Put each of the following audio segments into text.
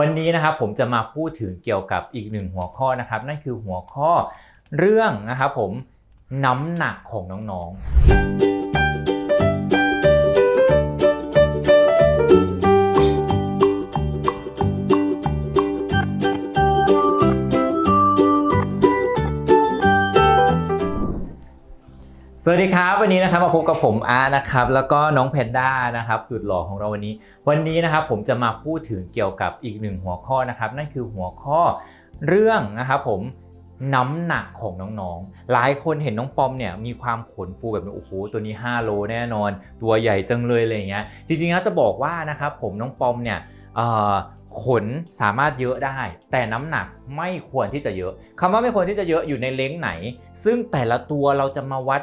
วันนี้นะครับผมจะมาพูดถึงเกี่ยวกับอีกหนึ่งหัวข้อนะครับ นั่นคือหัวข้อเรื่องนะครับผมน้ำหนักของน้องๆ สวัสดีครับวันนี้นะครับมาพบกับผมอาร์นะครับแล้วก็น้องเพนด้านะครับสุดหล่อของเราวันนี้ วันนี้นะครับผมจะมาพูดถึงเกี่ยวกับอีกหนึ่งหัวข้อนะครับ นั่นคือหัวข้อเรื่องนะครับผมน้ำหนักของน้องๆ หลายคนเห็นน้องปอมเนี่ยมีความขนฟูแบบโอ้โหตัวนี้ 5 โลแน่นอน ตัวใหญ่จังเลยอะไรเงี้ยจริงๆแล้วจะบอกว่านะครับผมน้องปอมเนี่ยขนสามารถเยอะได้ แต่น้ำหนักไม่ควรที่จะเยอะคำว่าไม่ควรที่จะเยอะอยู่ในเล้งไหน ซึ่งแต่ละตัวเราจะมาวัด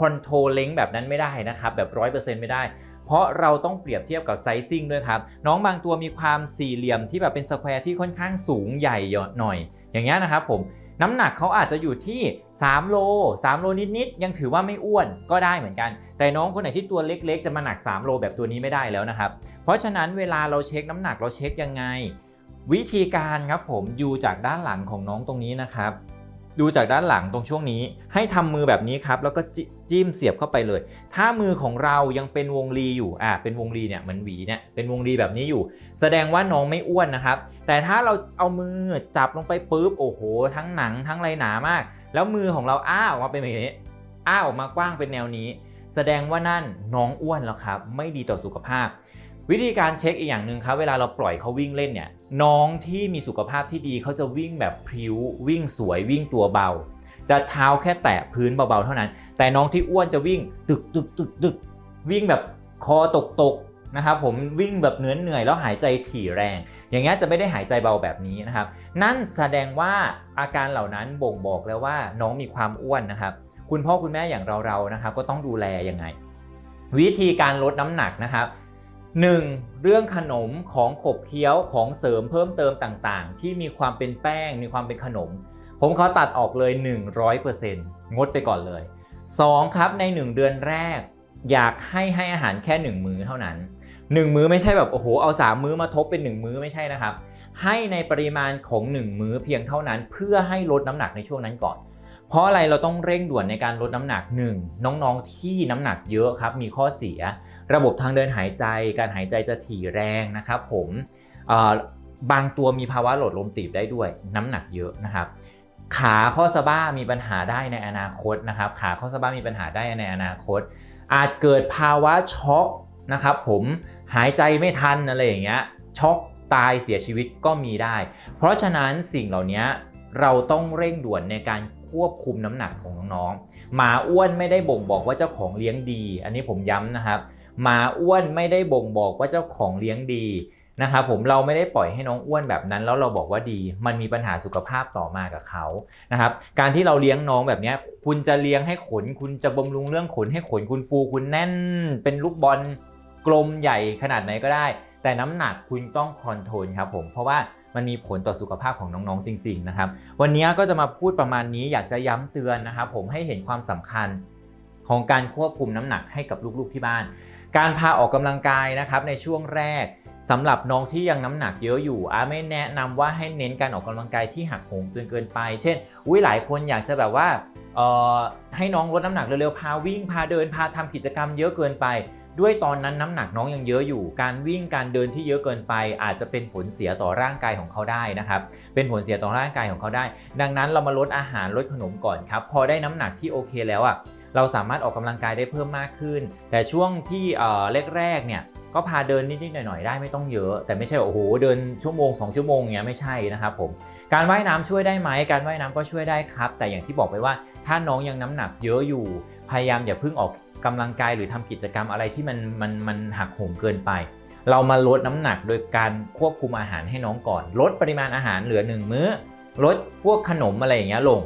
คอนโทรลเลงแบบนั้นไม่ได้นะครับแบบ 100%ไม่ได้ เพราะเราต้องเปรียบเทียบกับไซซิ่งด้วยครับ น้องบางตัวมีความสี่เหลี่ยมที่แบบเป็นสแควร์ที่ค่อนข้างสูงใหญ่หน่อย อย่างเงี้ยนะครับผมน้ำหนักเขาอาจจะอยู่ที่ 3 โล 3 โลนิดๆ ยังถือว่าไม่อ้วนก็ได้เหมือนกัน แต่น้องคนไหนที่ตัวเล็กๆ จะมาหนัก 3 โลแบบตัวนี้ไม่ได้แล้วนะครับ เพราะฉะนั้นเวลาเราเช็คน้ำหนักเราเช็คยังไง วิธีการครับผมอยู่จากด้านหลังของน้องตรงนี้นะครับ ดูจากด้านหลังตรงช่วงนี้ ให้ทำมือแบบนี้ครับ แล้วก็จิจิ้มเสียบเข้าไปเลย ถ้ามือของเรายังเป็นวงรีอยู่อ่าเป็นวงรีเนี่ยเหมือนหวีเนี่ยเป็นวงรีแบบนี้อยู่ แสดงว่าน้องไม่อ้วนนะครับ แต่ถ้าเราเอามือจับลงไปปุ๊บโอ้โห ทั้งหนังทั้งไรหนามาก แล้วมือของเราอ้าออกมาเป็นแบบนี้อ้าออกมากว้างเป็นแนวนี้ แสดงว่านั่นน้องอ้วนแล้วครับ ไม่ดีต่อสุขภาพ วิธีการเช็คอีกอย่างหนึ่งครับเวลาเราปล่อยเขาวิ่งเล่นเนี่ยน้องที่มีสุขภาพที่ดีเขาจะวิ่งแบบพริ้ววิ่งสวยวิ่งตัวเบา จะเท้าแค่แตะพื้นเบาๆเท่านั้น แต่น้องที่อ้วนจะวิ่งตึกตึกตึกตึกวิ่งแบบคอตกตกนะครับผมวิ่งแบบเหนื่อยเหนื่อยแล้วหายใจถี่แรง อย่างเงี้ยจะไม่ได้หายใจเบาแบบนี้นะครับ นั่นแสดงว่าอาการเหล่านั้นบ่งบอกแล้วว่าน้องมีความอ้วนนะครับ คุณพ่อคุณแม่อย่างเราๆนะครับก็ต้องดูแลยังไง วิธีการลดน้ำหนักนะครับ 1. เรื่องขนมของขบเคี้ยวของเสริมเพิ่มเติมต่างๆ ที่มีความเป็นแป้งมีความเป็นขนม ผมขอตัดออกเลย 100%งดไปก่อนเลย 2. ครับใน 1 เดือนแรก อยากให้ให้อาหารแค่ 1 มื้อเท่านั้น 1 มื้อไม่ใช่แบบโอ้โหเอา 3 มื้อมาทบเป็น 1 มื้อไม่ใช่นะครับ ให้ในปริมาณของ 1 มื้อเพียงเท่านั้น เพื่อให้ลดน้ำหนักในช่วงนั้นก่อน เพราะอะไรเราต้องเร่งด่วนในการลดน้ำหนัก 1. น้องๆที่น้ำหนักเยอะครับมีข้อเสีย ระบบทางเดินหายใจ การหายใจจะถี่แรงนะครับผมบางตัวมีภาวะหลดลมตีบได้ด้วย น้ำหนักเยอะนะครับ ขาข้อสะบ้ามีปัญหาได้ในอนาคตนะครับ ขาข้อสะบ้ามีปัญหาได้ในอนาคต อาจเกิดภาวะช็อกนะครับผมหายใจไม่ทันอะไรอย่างเงี้ยช็อกตายเสียชีวิตก็มีได้ เพราะฉะนั้นสิ่งเหล่านี้เราต้องเร่งด่วนในการ ควบคุมน้ำหนักของน้องๆหมาอ้วนไม่ได้บ่งบอกว่าเจ้าของเลี้ยงดี อันนี้ผมย้ำนะครับหมาอ้วนไม่ได้บ่งบอกว่าเจ้าของเลี้ยงดีนะครับผมเราไม่ได้ปล่อยให้น้องอ้วนแบบนั้น แล้วเราบอกว่าดี มันมีปัญหาสุขภาพต่อมากับเขานะครับการที่เราเลี้ยงน้องแบบนี้คุณจะเลี้ยงให้ขน คุณจะบำรุงเรื่องขนให้ขนคุณฟูคุณแน่น เป็นลูกบอลกลมใหญ่ขนาดไหนก็ได้ แต่น้ำหนักคุณต้องคอนโทรลครับผมเพราะว่า มันมีผลต่อสุขภาพของน้องๆจริงๆนะครับ วันนี้ก็จะมาพูดประมาณนี้อยากจะย้ำเตือนนะครับผมให้เห็นความสำคัญของการควบคุมน้ำหนักให้กับลูกๆที่บ้าน การพาออกกำลังกายนะครับในช่วงแรกสำหรับน้องที่ยังน้ำหนักเยอะอยู่อาไม่แนะนำว่าให้เน้นการออกกำลังกายที่หักโหมจนเกินไป เช่น อุ้ยหลายคนอยากจะแบบว่าเอ่อให้น้องลดน้ำหนักเร็วๆ พาวิ่ง พาเดิน พาทำกิจกรรมเยอะเกินไป ด้วยตอนนั้นน้ำหนักน้องยังเยอะอยู่ การวิ่งการเดินที่เยอะเกินไป อาจจะเป็นผลเสียต่อร่างกายของเขาได้นะครับ เป็นผลเสียต่อร่างกายของเขาได้ ดังนั้นเรามาลดอาหารลดขนมก่อนครับ พอได้น้ำหนักที่โอเคแล้วอะเราสามารถออกกำลังกายได้เพิ่มมากขึ้น แต่ช่วงที่เอ่อแรกๆเนี่ยก็พาเดินนิดๆหน่อยๆได้ไม่ต้องเยอะ แต่ไม่ใช่ว่าโอ้โหเดินชั่วโมง 2 ชั่วโมงเงี้ยไม่ใช่นะครับผมการว่ายน้ำช่วยได้ไหมการว่ายน้ำก็ช่วยได้ครับ แต่อย่างที่บอกไปว่าถ้าน้องยังน้ำหนักเยอะอยู่ พยายามอย่าเพิ่งออก กำลังกายหรือทำกิจกรรมอะไรที่มันมันมันหักโหมเกินไป เรามาลดน้ำหนักโดยการควบคุมอาหารให้น้องก่อน ลดปริมาณอาหารเหลือ1มื้อ ลดพวกขนมอะไรอย่างเงี้ยลง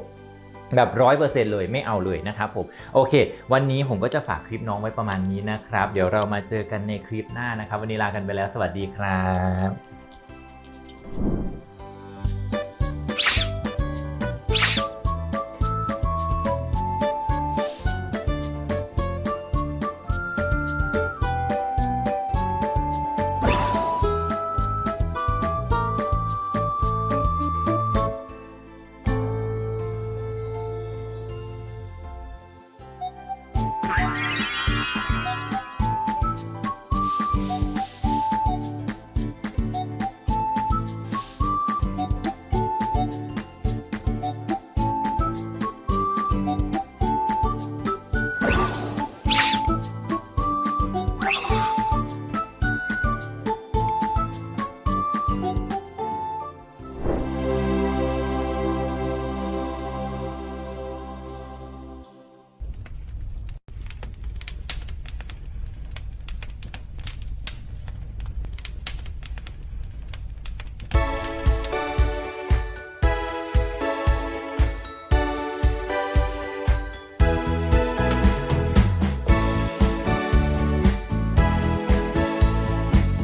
แบบร้อยเปอร์เซ็นต์เลยไม่เอาเลยนะครับผมโอเค วันนี้ผมก็จะฝากคลิปน้องไว้ประมาณนี้นะครับ เดี๋ยวเรามาเจอกันในคลิปหน้านะครับ วันนี้ลากันไปแล้วสวัสดีครับ